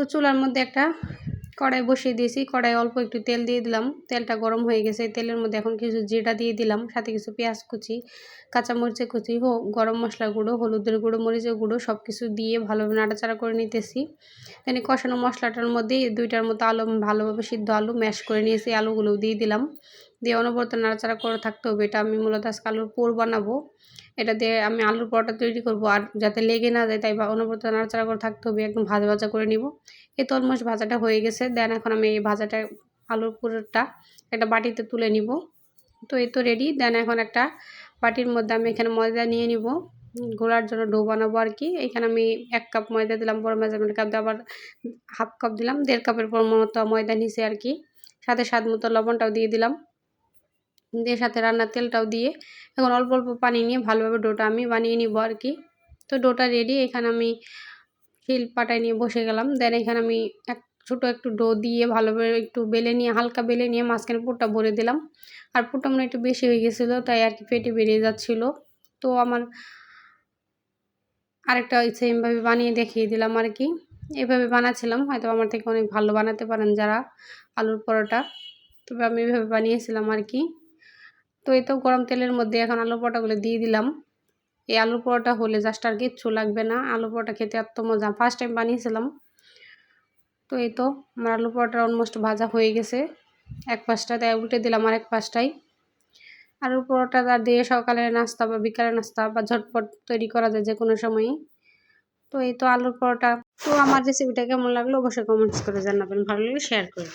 তো চুলার মধ্যে একটা কড়াই বসিয়ে দিয়েছি। কড়াই অল্প একটু তেল দিয়ে দিলাম। তেলটা গরম হয়ে গেছে। তেলের মধ্যে এখন কিছু জিরা দিয়ে দিলাম, সাথে কিছু পেঁয়াজ কুচি, কাঁচামরিচের কুচি, হো, গরম মশলা গুঁড়ো, হলুদের গুঁড়ো, মরিচের গুঁড়ো সব কিছু দিয়ে ভালোভাবে নাড়াচাড়া করে নিতেছি। দেন কষানো মশলাটার মধ্যে দুইটার মতো আলু, ভালোভাবে সিদ্ধ আলু ম্যাশ করে নিয়েছি। আলুগুলো দিয়ে দিলাম। দিয়ে অনবরত নাড়াচাড়া করে থাকতে হবে। এটা আমি মূলত আজকে আলুর পোর বানাবো। এটা দিয়ে আমি আলুর পরোটা তৈরি করব। আর যাতে লেগে না যায় তাই অনবরত নাড়াচাড়া করে থাকতে হবে। একদম ভাজা ভাজা করে নিব। এই তো অলমোস্ট ভাজাটা হয়ে গেছে। দেন এখন আমি এই ভাজাটা, আলুর পুরোটা একটা বাটিতে তুলে নিব। তো এই তো রেডি দেন এখন একটা বাটির মধ্যে আমি এখানে ময়দা নিয়ে নিব। ঘোলার জন্য ডো বানাবো আর কি। এখানে আমি এক কাপ ময়দা দিলাম বড় মেজারমেন্ট কাপ আবার হাফ কাপ দিলাম। দেড় কাপের পর মতো ময়দা নিছে আর কি। সাথে স্বাদ মতো লবণটাও দিয়ে দিলাম। দিয়ে সাথে রান্নার তেলটাও দিয়ে এখন অল্প অল্প পানি নিয়ে ভালোভাবে ডোটা আমি বানিয়ে নিব আর কি। তো ডোটা রেডি এখানে আমি শিল পাটায় নিয়ে বসে গেলাম। দেন এখানে আমি এক, ছোটো একটু ডো দিয়ে ভালোভাবে একটু বেলে নিয়ে, হালকা বেলে নিয়ে মাঝখানে পুরটা ভরে দিলাম। আর পুরটা মনে একটু বেশি হয়ে গেছিল, তাই আর কি পেটে বেরিয়ে যাচ্ছিল। তো আমার আরেকটা সেমভাবে বানিয়ে দেখিয়ে দিলাম আর কি। এভাবে বানাচ্ছিলাম, হয়তো আমার থেকে অনেক ভালো বানাতে পারেন যারা আলুর পরোটা। তবে আমি এভাবে বানিয়েছিলাম আর কি। তো এই তো গরম তেলের মধ্যে এখন আলু পরোটাগুলো দিয়ে দিলাম। এই আলু পরোটা হলে জাস্ট আর কিচ্ছু লাগবে না। আলু পরোটা খেতে এত মজা। ফার্স্ট টাইম বানিয়েছিলাম। তো এই তো আমার আলু পরোটা অলমোস্ট ভাজা হয়ে গেছে। এক পাশটা তাই উল্টে দিলাম আর এক পাশটাই আলু পরোটা দিয়ে সকালের নাস্তা বা বিকালের নাস্তা বা ঝটপট তৈরি করা যায় যে কোনো সময়ই। তো এই তো আলুর পরোটা। তো আমার রেসিপিটা কেমন লাগল অবশ্যই কমেন্টস করে জানাবেন। ভালো লাগলে শেয়ার করে